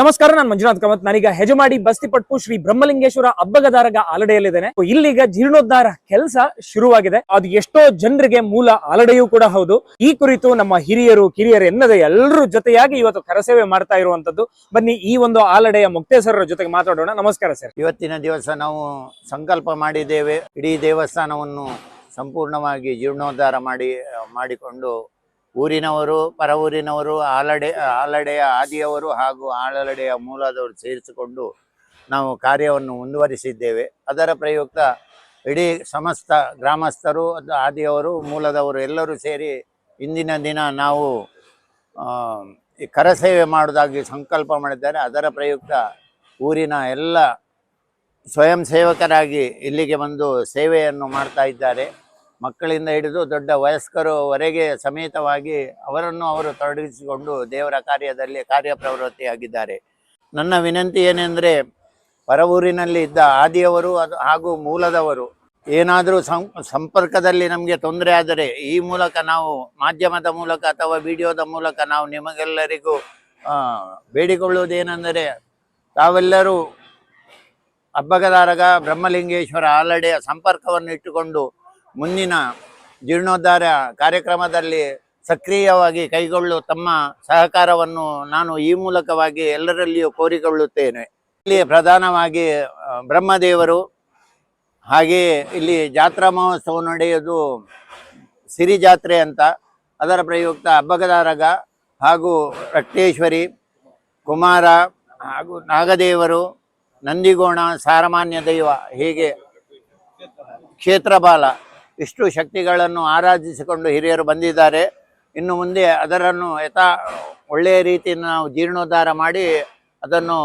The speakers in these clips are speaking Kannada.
ನಮಸ್ಕಾರ, ನಾನು ಮಂಜುನಾಥ್ ಕಾಮತ್. ನಾನೀಗ ಹೆಜಮಾಡಿ ಬಸ್ತಿಪಟ್ಟು ಶ್ರೀ ಬ್ರಹ್ಮಲಿಂಗೇಶ್ವರ ಅಬ್ಬಗದಾರಗ ಆಲಡೆಯಲ್ಲಿದ್ದೇನೆ. ಇಲ್ಲಿಗ ಜೀರ್ಣೋದ್ಧಾರ ಕೆಲಸ ಶುರುವಾಗಿದೆ. ಅದು ಎಷ್ಟೋ ಜನರಿಗೆ ಮೂಲ ಆಲಡೆಯೂ ಕೂಡ ಹೌದು. ಈ ಕುರಿತು ನಮ್ಮ ಹಿರಿಯರು, ಕಿರಿಯರು ಎನ್ನದೇ ಎಲ್ಲರೂ ಜೊತೆಯಾಗಿ ಇವತ್ತು ಕರಸೇವೆ ಮಾಡ್ತಾ ಇರುವಂತದ್ದು ಬನ್ನಿ, ಈ ಒಂದು ಆಲಡೆಯ ಮುಕ್ತೇಶ್ವರರ ಜೊತೆಗೆ ಮಾತಾಡೋಣ. ನಮಸ್ಕಾರ, ಸರ್. ಇವತ್ತಿನ ದಿವಸ ನಾವು ಸಂಕಲ್ಪ ಮಾಡಿದ್ದೇವೆ. ಇಡೀ ದೇವಸ್ಥಾನವನ್ನು ಸಂಪೂರ್ಣವಾಗಿ ಜೀರ್ಣೋದ್ಧಾರ ಮಾಡಿ, ಮಾಡಿಕೊಂಡು ಊರಿನವರು ಪರ ಊರಿನವರು ಆಲಡೆ, ಆಲಡೆಯ ಆದಿಯವರು ಹಾಗೂ ಆಲಡೆಯ ಮೂಲದವರು ಸೇರಿಸಿಕೊಂಡು ನಾವು ಕಾರ್ಯವನ್ನು ಮುಂದುವರಿಸಿದ್ದೇವೆ. ಅದರ ಪ್ರಯುಕ್ತ ಇಡೀ ಸಮಸ್ತ ಗ್ರಾಮಸ್ಥರು, ಆದಿಯವರು, ಮೂಲದವರು ಎಲ್ಲರೂ ಸೇರಿ ಇಂದಿನ ದಿನ ನಾವು ಈ ಕರಸೇವೆ ಮಾಡೋದಾಗಿ ಸಂಕಲ್ಪ ಮಾಡಿದ್ದಾರೆ. ಅದರ ಪ್ರಯುಕ್ತ ಊರಿನ ಎಲ್ಲ ಸ್ವಯಂ ಸೇವಕರಾಗಿ ಇಲ್ಲಿಗೆ ಬಂದು ಸೇವೆಯನ್ನು ಮಾಡ್ತಾ ಇದ್ದಾರೆ. ಮಕ್ಕಳಿಂದ ಹಿಡಿದು ದೊಡ್ಡ ವಯಸ್ಕರವರೆಗೆ ಸಮೇತವಾಗಿ ಅವರನ್ನು ಅವರು ತೊಡಗಿಸಿಕೊಂಡು ದೇವರ ಕಾರ್ಯದಲ್ಲಿ ಕಾರ್ಯಪ್ರವೃತ್ತಿಯಾಗಿದ್ದಾರೆ ನನ್ನ ವಿನಂತಿ ಏನೆಂದರೆ ಪರವೂರಿನಲ್ಲಿ ಇದ್ದ ಆದಿಯವರು ಅದು ಹಾಗೂ ಮೂಲದವರು, ಏನಾದರೂ ಸಂಪರ್ಕದಲ್ಲಿ ನಮಗೆ ತೊಂದರೆ ಆದರೆ ಈ ಮೂಲಕ ನಾವು ಮಾಧ್ಯಮದ ಮೂಲಕ ಅಥವಾ ವಿಡಿಯೋದ ಮೂಲಕ ನಾವು ನಿಮಗೆಲ್ಲರಿಗೂ ಬೇಡಿಕೊಳ್ಳುವುದೇನೆಂದರೆ, ತಾವೆಲ್ಲರೂ ಅಬ್ಬಗದಾರಗ ಬ್ರಹ್ಮಲಿಂಗೇಶ್ವರ ಆಲಡೆಯ ಸಂಪರ್ಕವನ್ನು ಇಟ್ಟುಕೊಂಡು ಮುಂದಿನ ಜೀರ್ಣೋದ್ಧಾರ ಕಾರ್ಯಕ್ರಮದಲ್ಲಿ ಸಕ್ರಿಯವಾಗಿ ಕೈಗೊಳ್ಳುವ ತಮ್ಮ ಸಹಕಾರವನ್ನು ನಾನು ಈ ಮೂಲಕವಾಗಿ ಎಲ್ಲರಲ್ಲಿಯೂ ಕೋರಿಕೊಳ್ಳುತ್ತೇನೆ. ಇಲ್ಲಿ ಪ್ರಧಾನವಾಗಿ ಬ್ರಹ್ಮದೇವರು ಹಾಗೆಯೇ ಇಲ್ಲಿ ಜಾತ್ರಾ ಮಹೋತ್ಸವ ನಡೆಯೋದು ಸಿರಿ ಜಾತ್ರೆ ಅಂತ, ಅದರ ಪ್ರಯುಕ್ತ ಹಬ್ಬಗದಾರಗ ಹಾಗೂ ರಕ್ತೇಶ್ವರಿ, ಕುಮಾರ ಹಾಗೂ ನಾಗದೇವರು, ನಂದಿಗೋಣ, ಸಾರಮಾನ್ಯ ದೈವ, ಹೀಗೆ ಕ್ಷೇತ್ರಬಾಲ ಇಷ್ಟು ಶಕ್ತಿಗಳನ್ನು ಆರಾಧಿಸಿಕೊಂಡು ಹಿರಿಯರು ಬಂದಿದ್ದಾರೆ. ಇನ್ನು ಮುಂದೆ ಅದರನ್ನು ಯಥಾ ಒಳ್ಳೆಯ ರೀತಿಯನ್ನು ನಾವು ಜೀರ್ಣೋದ್ಧಾರ ಮಾಡಿ ಅದನ್ನು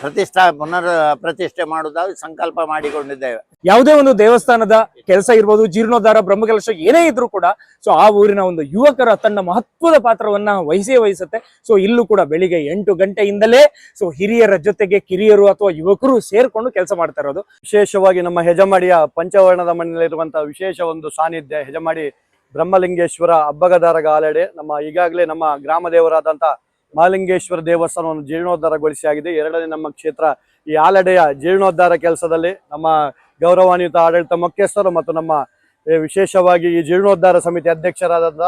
ಪ್ರತಿಷ್ಠಾ ಪುನರ್ ಪ್ರತಿಷ್ಠೆ ಮಾಡುವುದಾಗಿ ಸಂಕಲ್ಪ ಮಾಡಿಕೊಂಡಿದ್ದೇವೆ. ಯಾವುದೇ ಒಂದು ದೇವಸ್ಥಾನದ ಕೆಲಸ ಇರ್ಬೋದು ಜೀರ್ಣೋದ್ಧಾರ ಬ್ರಹ್ಮ ಕೆಲಸ ಏನೇ ಇದ್ರೂ ಕೂಡ ಸೊ ಆ ಊರಿನ ಒಂದು ಯುವಕರ ತನ್ನ ಮಹತ್ವದ ಪಾತ್ರವನ್ನ ವಹಿಸೇ ವಹಿಸುತ್ತೆ. ಸೊ ಇಲ್ಲೂ ಕೂಡ ಬೆಳಿಗ್ಗೆ ಎಂಟು ಗಂಟೆಯಿಂದಲೇ ಸೊ ಹಿರಿಯರ ಜೊತೆಗೆ ಕಿರಿಯರು ಅಥವಾ ಯುವಕರು ಸೇರ್ಕೊಂಡು ಕೆಲಸ ಮಾಡ್ತಾ ಇರೋದು. ವಿಶೇಷವಾಗಿ ನಮ್ಮ ಹೆಜಮಾಡಿಯ ಪಂಚವರ್ಣದ ಮನೆಯಲ್ಲಿರುವಂತಹ ವಿಶೇಷ ಒಂದು ಸಾನ್ನಿಧ್ಯ ಹೆಜಮಾಡಿ ಬ್ರಹ್ಮಲಿಂಗೇಶ್ವರ ಅಬ್ಬಗದಾರಗ ಆಲೆಡೆ ನಮ್ಮ ಈಗಾಗಲೇ ನಮ್ಮ ಗ್ರಾಮ ದೇವರಾದಂಥ ಮಹಾಲಿಂಗೇಶ್ವರ ದೇವಸ್ಥಾನವನ್ನು ಜೀರ್ಣೋದ್ಧಾರಗೊಳಿಸಿ ಆಗಿದೆ ಎರಡನೇ ನಮ್ಮ ಕ್ಷೇತ್ರ ಈ ಆಲಡೆಯ ಜೀರ್ಣೋದ್ಧಾರ ಕೆಲಸದಲ್ಲಿ ನಮ್ಮ ಗೌರವಾನ್ವಿತ ಆಡಳಿತ ಮುಖ್ಯಸ್ಥರು ಮತ್ತು ನಮ್ಮ ವಿಶೇಷವಾಗಿ ಈ ಜೀರ್ಣೋದ್ಧಾರ ಸಮಿತಿ ಅಧ್ಯಕ್ಷರಾದಂಥ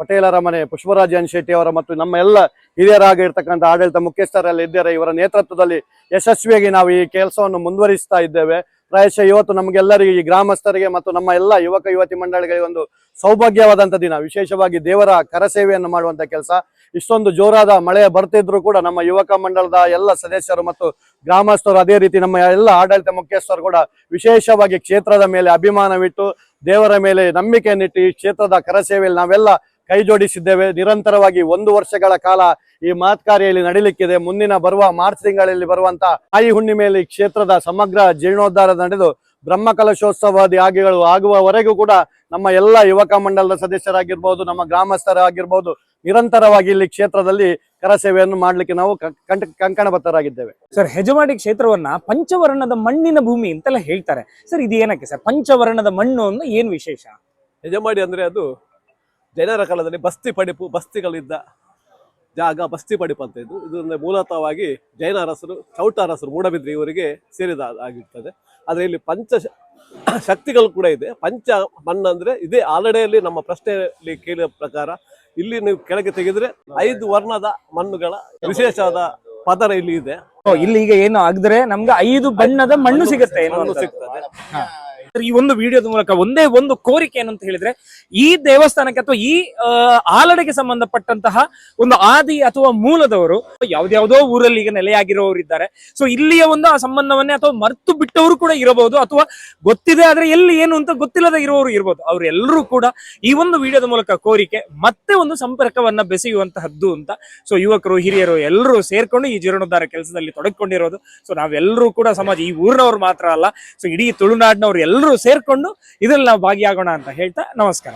ಪಟೇಲರ ಮನೆ ಪುಷ್ಪರಾಜ್ ಎನ್ ಶೆಟ್ಟಿ ಅವರ ಮತ್ತು ನಮ್ಮ ಎಲ್ಲ ಹಿರಿಯರಾಗಿರ್ತಕ್ಕಂಥ ಆಡಳಿತ ಮುಖ್ಯಸ್ಥರೆಲ್ಲ ಇದ್ದಾರೆ. ಇವರ ನೇತೃತ್ವದಲ್ಲಿ ಯಶಸ್ವಿಯಾಗಿ ನಾವು ಈ ಕೆಲಸವನ್ನು ಮುಂದುವರಿಸ್ತಾ ಇದ್ದೇವೆ. ಪ್ರಾಯಶಃ ಇವತ್ತು ನಮಗೆಲ್ಲರಿಗೆ ಈ ಗ್ರಾಮಸ್ಥರಿಗೆ ಮತ್ತು ನಮ್ಮ ಎಲ್ಲ ಯುವಕ ಯುವತಿ ಮಂಡಳಿಗಳಿಗೆ ಒಂದು ಸೌಭಾಗ್ಯವಾದಂಥ ದಿನ. ವಿಶೇಷವಾಗಿ ದೇವರ ಕರಸೇವೆಯನ್ನು ಮಾಡುವಂಥ ಕೆಲಸ. ಇಷ್ಟೊಂದು ಜೋರಾದ ಮಳೆ ಬರ್ತಿದ್ರು ಕೂಡ ನಮ್ಮ ಯುವಕ ಮಂಡಲದ ಎಲ್ಲ ಸದಸ್ಯರು ಮತ್ತು ಗ್ರಾಮಸ್ಥರು ಅದೇ ರೀತಿ ನಮ್ಮ ಎಲ್ಲ ಆಡಳಿತ ಮುಖ್ಯಸ್ಥರು ಕೂಡ ವಿಶೇಷವಾಗಿ ಕ್ಷೇತ್ರದ ಮೇಲೆ ಅಭಿಮಾನವಿಟ್ಟು ದೇವರ ಮೇಲೆ ನಂಬಿಕೆಯನ್ನಿಟ್ಟು ಈ ಕ್ಷೇತ್ರದ ಕರಸೇವೆಯಲ್ಲಿ ನಾವೆಲ್ಲ ಕೈ ಜೋಡಿಸಿದ್ದೇವೆ. ನಿರಂತರವಾಗಿ ಒಂದು ವರ್ಷಗಳ ಕಾಲ ಈ ಮಹತ್ ಕಾರ್ಯಲ್ಲಿ ನಡೀಲಿಕ್ಕಿದೆ. ಮುಂದಿನ ಬರುವ ಮಾರ್ಚ್ ತಿಂಗಳಲ್ಲಿ ಬರುವಂತ ತಾಯಿ ಹುಣ್ಣಿಮೆಯಲ್ಲಿ ಕ್ಷೇತ್ರದ ಸಮಗ್ರ ಜೀರ್ಣೋದ್ಧಾರ ನಡೆದು ಬ್ರಹ್ಮ ಕಲಶೋತ್ಸವಾದಿ ಆಗಿಗಳು ಆಗುವವರೆಗೂ ಕೂಡ ನಮ್ಮ ಎಲ್ಲ ಯುವಕ ಮಂಡಲದ ಸದಸ್ಯರಾಗಿರ್ಬೋದು ನಮ್ಮ ಗ್ರಾಮಸ್ಥರಾಗಿರ್ಬೋದು ನಿರಂತರವಾಗಿ ಇಲ್ಲಿ ಕ್ಷೇತ್ರದಲ್ಲಿ ಕರಸೇವೆಯನ್ನು ಮಾಡಲಿಕ್ಕೆ ನಾವು ಕಂಕಣಬದ್ಧರಾಗಿದ್ದೇವೆ. ಸರ್ ಹೆಜಮಾಡಿ ಕ್ಷೇತ್ರವನ್ನ ಪಂಚವರ್ಣದ ಮಣ್ಣಿನ ಭೂಮಿ ಅಂತೆಲ್ಲ ಹೇಳ್ತಾರೆ. ಸರ್ ಇದು ಏನಕ್ಕೆ ಸರ್? ಪಂಚವರ್ಣದ ಮಣ್ಣು ಅನ್ನೋ ಏನ್ ವಿಶೇಷ? ಹೆಜಮಾಡಿ ಅಂದ್ರೆ ಅದು ಜೈನರ ಕಾಲದಲ್ಲಿ ಬಸ್ತಿ ಪಡಿಪು ಬಸ್ತಿಗಳಿದ್ದ ಜಾಗ ಬಸ್ತಿ ಪಡಿಪು ಅಂತ ಇದು ಇದರಿಂದ ಮೂಲತಃವಾಗಿ ಜೈನ ಅರಸರು ಚೌಟ ಅರಸರು ಮೂಡಬಿದ್ರಿ ಇವರಿಗೆ ಸೇರಿದ ಆಗಿರ್ತದೆ. ಆದರೆ ಇಲ್ಲಿ ಪಂಚ ಶಕ್ತಿಗಳು ಕೂಡ ಇದೆ. ಪಂಚ ಮಣ್ಣು ಅಂದರೆ ಇದೇ ಆಲಡೆಯಲ್ಲಿ ನಮ್ಮ ಪ್ರಶ್ನೆಯಲ್ಲಿ ಕೇಳಿದ ಪ್ರಕಾರ ಇಲ್ಲಿ ನೀವು ಕೆಳಗೆ ತೆಗೆದ್ರೆ ಐದು ವರ್ಣದ ಮಣ್ಣುಗಳ ವಿಶೇಷವಾದ ಪದರ ಇಲ್ಲಿ ಇದೆ. ಇಲ್ಲಿ ಈಗ ಏನು ಆಗದ್ರೆ ನಮ್ಗೆ ಐದು ಬಣ್ಣದ ಮಣ್ಣು ಸಿಗುತ್ತೆ ಏನು ಅಂತ. ಸಿಗ್ತದೆ. ಈ ಒಂದು ವಿಡಿಯೋದ ಮೂಲಕ ಒಂದೇ ಒಂದು ಕೋರಿಕೆ ಏನಂತ ಹೇಳಿದ್ರೆ, ಈ ದೇವಸ್ಥಾನಕ್ಕೆ ಅಥವಾ ಈ ಆಲಡೆಗೆ ಸಂಬಂಧಪಟ್ಟಂತಹ ಒಂದು ಆದಿ ಅಥವಾ ಮೂಲದವರು ಯಾವ್ದಾವುದೋ ಊರಲ್ಲಿ ಈಗ ನೆಲೆಯಾಗಿರೋರು ಇದ್ದಾರೆ. ಸೊ ಇಲ್ಲಿಯ ಒಂದು ಆ ಸಂಬಂಧವನ್ನೇ ಅಥವಾ ಮರ್ತು ಬಿಟ್ಟವರು ಕೂಡ ಇರಬಹುದು, ಅಥವಾ ಗೊತ್ತಿದೆ ಆದ್ರೆ ಎಲ್ಲಿ ಏನು ಅಂತ ಗೊತ್ತಿಲ್ಲದೆ ಇರುವವರು ಇರಬಹುದು ಅವರೆಲ್ಲರೂ ಕೂಡ ಈ ಒಂದು ವಿಡಿಯೋದ ಮೂಲಕ ಕೋರಿಕೆ, ಮತ್ತೆ ಒಂದು ಸಂಪರ್ಕವನ್ನ ಬೆಸೆಯುವಂತಹದ್ದು ಅಂತ. ಸೊ ಯುವಕರು, ಹಿರಿಯರು ಎಲ್ಲರೂ ಸೇರ್ಕೊಂಡು ಈ ಜೀರ್ಣೋದ್ಧಾರ ಕೆಲಸದಲ್ಲಿ ತೊಡಗಿಕೊಂಡಿರೋದು. ಸೊ ನಾವೆಲ್ಲರೂ ಕೂಡ ಸಮಾಜ, ಈ ಊರಿನವ್ರು ಮಾತ್ರ ಅಲ್ಲ. ಸೊ ಇಡೀ ತುಳುನಾಡಿನವ್ರು ಎಲ್ಲರೂ ಸೇರ್ಕೊಂಡು ಇದ್ರಲ್ಲಿ ನಾವು ಭಾಗಿಯಾಗೋಣ ಅಂತ ಹೇಳ್ತಾ ನಮಸ್ಕಾರ.